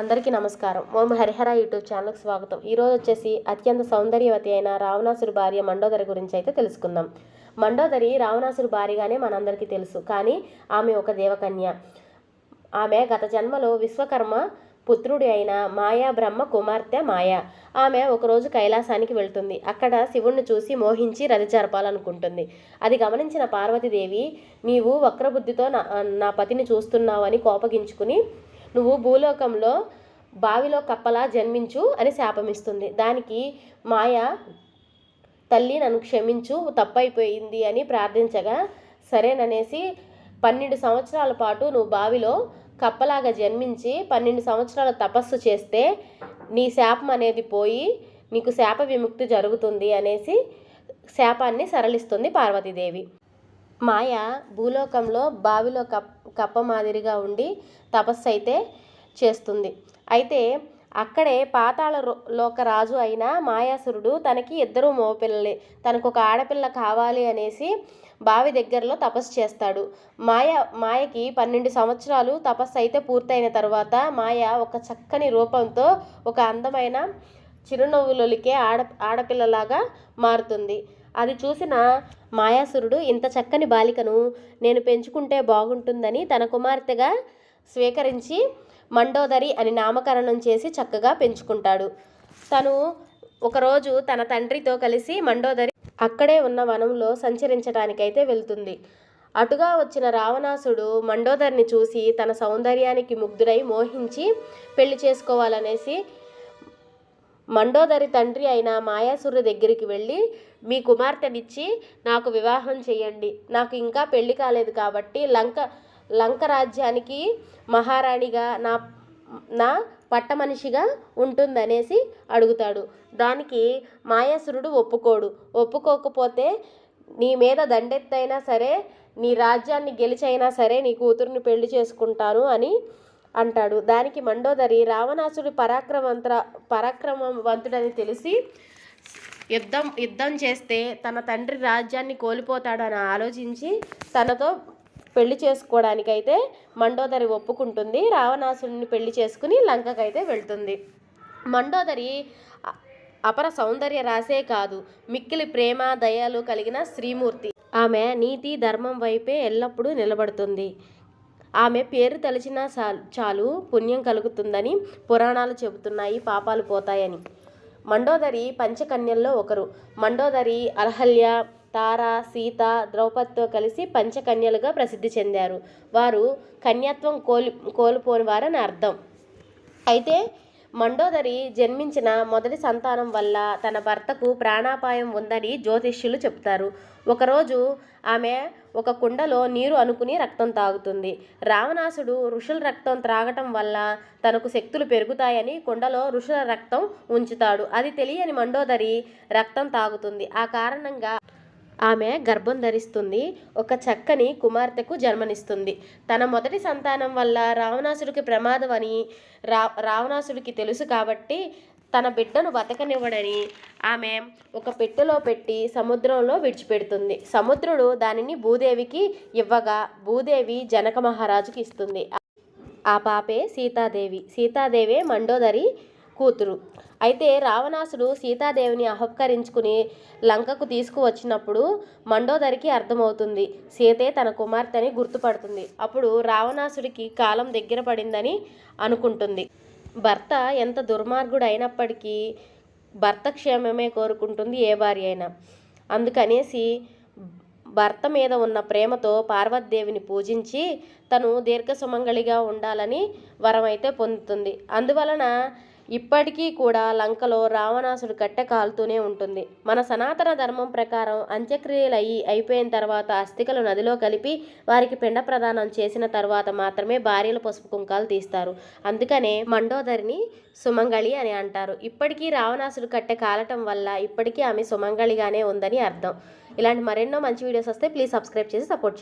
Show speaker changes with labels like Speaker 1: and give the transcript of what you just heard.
Speaker 1: అందరికీ నమస్కారం. ఓం హరిహర యూట్యూబ్ ఛానల్కి స్వాగతం. ఈరోజు వచ్చేసి అత్యంత సౌందర్యవతి అయిన రావణాసురు భార్య మండోదరి గురించి అయితే తెలుసుకుందాం. మండోదరి రావణాసురు భార్యగానే మనందరికీ తెలుసు. కానీ ఆమె ఒక దేవకన్య. ఆమె గత జన్మలో విశ్వకర్మ పుత్రుడి అయిన మాయా బ్రహ్మ కుమార్తె మాయా. ఆమె ఒకరోజు కైలాసానికి వెళ్తుంది. అక్కడ శివుణ్ణి చూసి మోహించి రథ జరపాలనుకుంటుంది. అది గమనించిన పార్వతీదేవి నీవు వక్రబుద్ధితో నా నా పతిని చూస్తున్నావని కోపగించుకుని నువ్వు భూలోకంలో బావిలో కప్పలా జన్మించు అని శాపమిస్తుంది. దానికి మాయ తల్లి నన్ను క్షమించు తప్పైపోయింది అని ప్రార్థించగా సరేననేసి పన్నెండు సంవత్సరాల పాటు నువ్వు బావిలో కప్పలాగా జన్మించి పన్నెండు సంవత్సరాల తపస్సు చేస్తే నీ శాపం అనేది పోయి నీకు శాప విముక్తి జరుగుతుంది అనేసి శాపాన్ని సరళిస్తుంది పార్వతీదేవి. మాయ భూలోకంలో బావిలో కప్ కప్ప మాదిరిగా ఉండి తపస్సు అయితే చేస్తుంది. అయితే అక్కడే పాతాళ లోక రాజు అయిన మాయాసురుడు తనకి ఇద్దరు మగపిల్లలే. తనకు ఒక ఆడపిల్ల కావాలి అనేసి బావి దగ్గరలో తపస్సు చేస్తాడు. మాయ మాయకి పన్నెండు సంవత్సరాలు తపస్సు అయితే పూర్తయిన తర్వాత మాయ ఒక చక్కని రూపంతో ఒక అందమైన చిరునవ్వులొలికే ఆడ ఆడపిల్లలాగా మారుతుంది. అది చూసిన మాయాసురుడు ఇంత చక్కని బాలికను నేను పెంచుకుంటే బాగుంటుందని తన కుమార్తెగా స్వీకరించి మండోదరి అని నామకరణం చేసి చక్కగా పెంచుకుంటాడు. తను ఒకరోజు తన తండ్రితో కలిసి మండోదరి అక్కడే ఉన్న వనంలో సంచరించడానికైతే వెళ్తుంది. అటుగా వచ్చిన రావణాసుడు మండోదరిని చూసి తన సౌందర్యానికి ముగ్ధుడై మోహించి పెళ్ళి చేసుకోవాలనేసి మండోదరి తండ్రి అయిన మాయాసురుడి దగ్గరికి వెళ్ళి మీ కుమార్తెనిచ్చి నాకు వివాహం చేయండి. నాకు ఇంకా పెళ్ళి కాలేదు కాబట్టి లంక లంక రాజ్యానికి మహారాణిగా నా నా పట్టమనిషిగా ఉంటుందనేసి అడుగుతాడు. దానికి మాయాసురుడు ఒప్పుకోడు. ఒప్పుకోకపోతే నీ మీద దండెత్తైనా సరే నీ రాజ్యాన్ని గెలిచైనా సరే నీ కూతుర్ని పెళ్ళి చేసుకుంటాను అని అంటాడు. దానికి మండోదరి రావణాసుడు పరాక్రమంత్ర పరాక్రమవంతుడని తెలిసి యుద్ధం యుద్ధం చేస్తే తన తండ్రి రాజ్యాన్ని కోల్పోతాడని ఆలోచించి తనతో పెళ్ళి చేసుకోవడానికైతే మండోదరి ఒప్పుకుంటుంది. రావణాసుడిని పెళ్ళి చేసుకుని లంకకైతే వెళ్తుంది. మండోదరి అపర సౌందర్య రాసే కాదు మిక్కిలి ప్రేమ దయాలు కలిగిన శ్రీమూర్తి. ఆమె నీతి ధర్మం వైపే ఎల్లప్పుడూ నిలబడుతుంది. ఆమె పేరు తలిచినా చాలు పుణ్యం కలుగుతుందని పురాణాలు చెబుతున్నాయి పాపాలు పోతాయని. మండోదరి పంచకన్యల్లో ఒకరు. మండోదరి అలహల్య తార సీత ద్రౌపదితో కలిసి పంచకన్యలుగా ప్రసిద్ధి చెందారు. వారు కన్యత్వం కోలి కోల్పోని వారని అర్థం. అయితే మండోదరి జన్మించిన మొదటి సంతానం వల్ల తన భర్తకు ప్రాణాపాయం ఉందని జ్యోతిష్యులు చెప్తారు ఒకరోజు ఆమె ఒక కుండలో నీరు అనుకుని రక్తం తాగుతుంది. రావణాసుడు ఋషుల రక్తం త్రాగటం వల్ల తనకు శక్తులు పెరుగుతాయని కుండలో ఋషుల రక్తం ఉంచుతాడు. అది తెలియని మండోదరి రక్తం తాగుతుంది. ఆ కారణంగా ఆమె గర్భం ధరిస్తుంది. ఒక చక్కని కుమార్తెకు జన్మనిస్తుంది. తన మొదటి సంతానం వల్ల రావణాసుడికి ప్రమాదం అని రా రావణాసుడికి తెలుసు కాబట్టి తన బిడ్డను బతకనివ్వడని ఆమె ఒక పెట్టెలో పెట్టి సముద్రంలో విడిచిపెడుతుంది. సముద్రుడు దానిని భూదేవికి ఇవ్వగా భూదేవి జనక మహారాజుకి ఇస్తుంది. ఆ పాపే సీతాదేవి. సీతాదేవే మండోదరి కూతురు. అయితే రావణాసుడు సీతాదేవిని అహంకరించుకుని లంకకు తీసుకువచ్చినప్పుడు మండోదరికి అర్థమవుతుంది. సీతే తన కుమార్తెని గుర్తుపడుతుంది. అప్పుడు రావణాసుడికి కాలం దగ్గర పడిందని అనుకుంటుంది. భర్త ఎంత దుర్మార్గుడు అయినప్పటికీ భర్త క్షేమమే కోరుకుంటుంది ఏ భార్య అయినా. అందుకనేసి భర్త మీద ఉన్న ప్రేమతో పార్వతీదేవిని పూజించి తను దీర్ఘ సుమంగళిగా ఉండాలని వరం అయితే పొందుతుంది. అందువలన ఇప్పటికీ కూడా లంకలో రావణాసుడు కట్టె కాలుతూనే ఉంటుంది. మన సనాతన ధర్మం ప్రకారం అంత్యక్రియలు అయ్యి అయిపోయిన తర్వాత అస్థికలు నదిలో కలిపి వారికి పిండ ప్రదానం చేసిన తర్వాత మాత్రమే భార్యలు పసుపు కుంకాలు తీస్తారు. అందుకనే మండోదరిని సుమంగళి అని అంటారు. ఇప్పటికీ రావణాసుడు కట్టె కాలటం వల్ల ఇప్పటికీ ఆమె సుమంగళిగానే ఉందని అర్థం. ఇలాంటి మరెన్నో మంచి వీడియోస్ వస్తే ప్లీజ్ సబ్స్క్రైబ్ చేసి సపోర్ట్